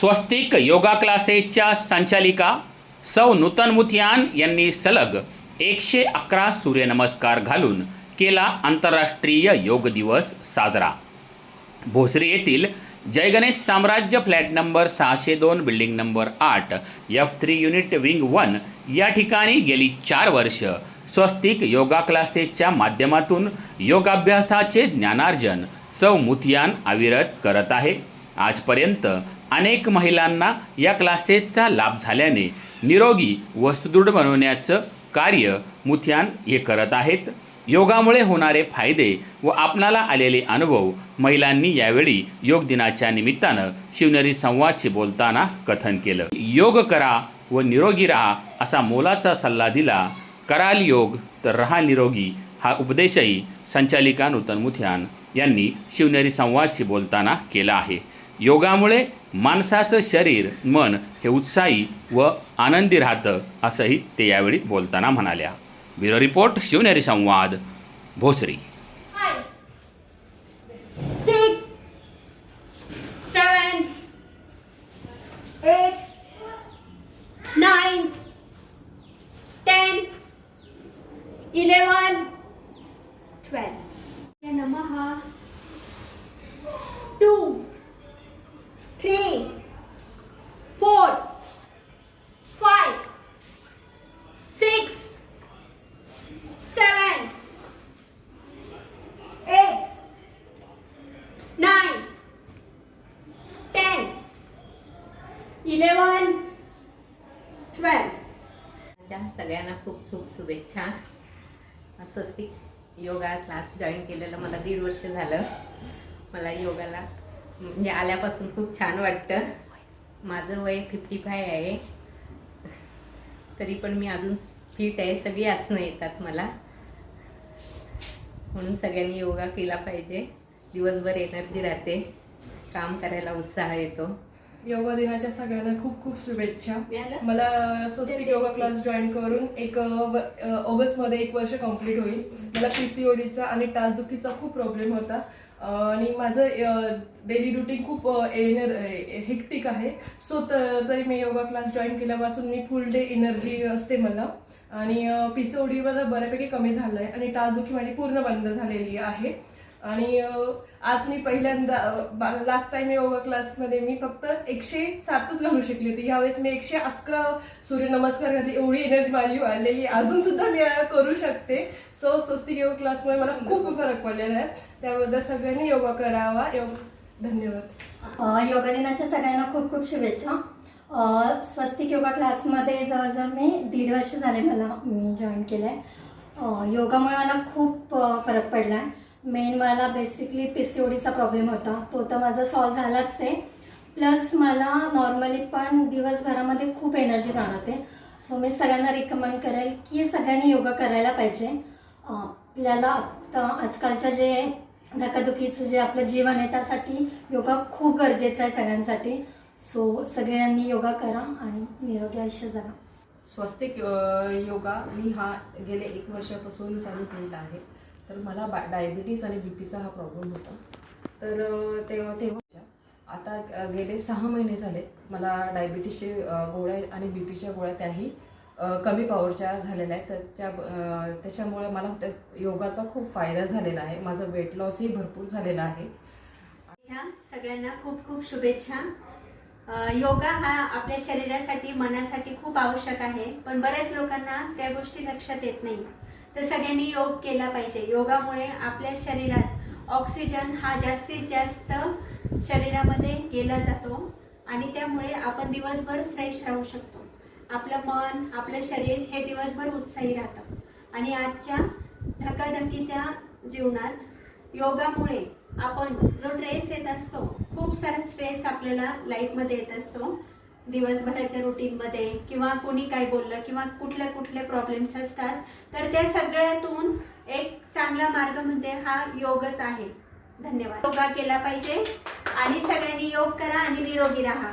स्वस्तिक योगा क्लासेसच्या संचालिका सौ नूतन मुथियान यांनी सलग एकशे अकरा सूर्यनमस्कार घालून केला आंतरराष्ट्रीय योग दिवस साजरा. भोसरी येथील जयगणेश साम्राज्य फ्लॅट नंबर सहाशे दोन बिल्डिंग नंबर आठ F three unit wing one या ठिकाणी गेली चार वर्ष स्वस्तिक योगा क्लासेसच्या माध्यमातून योगाभ्यासाचे ज्ञानार्जन सौ मुथियान अविरत करत आहे. आजपर्यंत अनेक महिलांना या क्लासेसचा लाभ झाल्याने निरोगी व सुदृढ बनवण्याचं कार्य मुथ्यान हे करत आहेत. योगामुळे होणारे फायदे व आपणाला आलेले अनुभव महिलांनी यावेळी योग दिनाच्या निमित्तानं शिवनेरी संवादशी बोलताना कथन केलं. योग करा व निरोगी राहा असा मोलाचा सल्ला दिला. कराल योग तर रहा निरोगी हा उपदेशही संचालिका नूतन मुथ्यान यांनी शिवनेरी संवादशी बोलताना केला आहे. योगामुळे माणसाचं शरीर मन हे उत्साही व आनंदी राहतं असंही ते यावेळी बोलताना म्हणाल्या. ब्युरो रिपोर्ट शिवनेरी संवाद Bhosari. Five, nine, ten, eleven, twelve. Namaha. Two, three, four, five, six, seven, eight, nine, ten, eleven, twelve. माझ्या सगळ्यांना खूप खूप शुभेच्छा स्वस्तिक योगा क्लास जॉईन केलेलं मला दीड वर्ष झालं मला योगाला म्हणजे आल्यापासून खूप छान वाटतं. माझं वय फिफ्टी फाय आहे. तरी पण मी अजून फिट आहे. सगळी आसनं येतात मला. म्हणून सगळ्यांनी योगा केला पाहिजे. दिवसभर एनर्जी राहते. काम करायला उत्साह येतो. योगा दिनाच्या सगळ्यांना खूप खूप शुभेच्छा. मला स्वस्तिक योगा क्लास जॉईन करून एक अ, ऑगस्टमध्ये एक वर्ष कंप्लीट होईल. मला पी सी ओडीचा आणि टाचदुखीचा खूप प्रॉब्लेम होता. आणि माझं डेली रुटीन खूप एनर हेक्टिक आहे. सो तरी मी योगा क्लास जॉईन केल्यापासून मी फुल डे एनर्जी असते मला. आणि पी सी ओडी मला बऱ्यापैकी कमी झालं आहे आणि टाचदुखी माझी पूर्ण बंद झालेली आहे. आणि आज मी पहिल्यांदा लास्ट टाइम योगा क्लासमध्ये मी फक्त एकशे सातच घालू शकली होती. ह्यावेळेस मी एकशे अकरा सूर्यनमस्कार घातली. एवढी एनर्जी माझी वाढलेली. अजून सुद्धा मी करू शकते. सो स्वस्तिक योगा क्लासमुळे मला खूप फरक पडलेला आहे. त्याबद्दल सगळ्यांनी योगा करावा. योग धन्यवाद. योगा दिनाच्या सगळ्यांना खूप खूप शुभेच्छा. स्वस्तिक योगा क्लासमध्ये जवळजवळ मी दीड वर्ष झाले मला मी जॉईन केलं आहे योगामुळे मला खूप फरक पडला आहे मेन मला बेसिकली पी सी ओडीचा प्रॉब्लेम होता. तो तर माझा सॉल्व झालाच आहे. प्लस मला नॉर्मली पण दिवसभरामध्ये खूप एनर्जी जाणवते. सो मी सगळ्यांना रिकमेंड करेल की सगळ्यांनी योगा करायला पाहिजे. आपल्याला आत्ता आजकालच्या जे धकाधुकीचं जे आपलं जीवन आहे त्यासाठी योगा खूप गरजेचा आहे सगळ्यांसाठी. सो सगळ्यांनी योगा करा आणि निरोगी आयुष्य जगा. स्वस्तिक योगा मी हा गेले एक वर्षापासून चालू केलेला आहे. तर मला बा डायबिटीज आणि बी पीचा हा प्रॉब्लेम होता. तर तेव्हा तेव्हा आता गेले सहा महिने झाले. मला डायबिटीसचे गोळ्या आणि बी पीच्या गोळ्या त्याही कमी पॉवरच्या झालेल्या आहेत. तर त्या त्याच्यामुळे मला त्या योगाचा खूप फायदा झालेला आहे. माझं वेट लॉसही भरपूर झालेला आहे. ह्या सगळ्यांना खूप खूप शुभेच्छा. योगा हा आपल्या शरीरासाठी मनासाठी खूप आवश्यक आहे. पण बऱ्याच लोकांना त्या गोष्टी लक्षात येत नाही. तर सगळ्यांनी योग केला पाहिजे. योगामुळे आपल्या शरीरात ऑक्सिजन हा जास्तीत जास्त शरीरामध्ये गेला जातो आणि त्यामुळे आपण दिवसभर फ्रेश राहू शकतो. आपलं मन आपलं शरीर हे दिवसभर उत्साही राहतं. आणि आजच्या धकाधकीच्या जीवनात योगामुळे आपण जो ट्रेस येत असतो खूप सारा स्ट्रेस आपल्याला लाईफमध्ये येत असतो. दिवसभराच्या रुटीनमध्ये किंवा कोणी काय बोललं किंवा कुठले कुठले प्रॉब्लेम्स असतात तर त्या सगळ्यातून एक चांगला मार्ग म्हणजे हा योगच आहे. धन्यवाद. योगा केला पाहिजे आणि सगळ्यांनी योग करा आणि निरोगी राहा.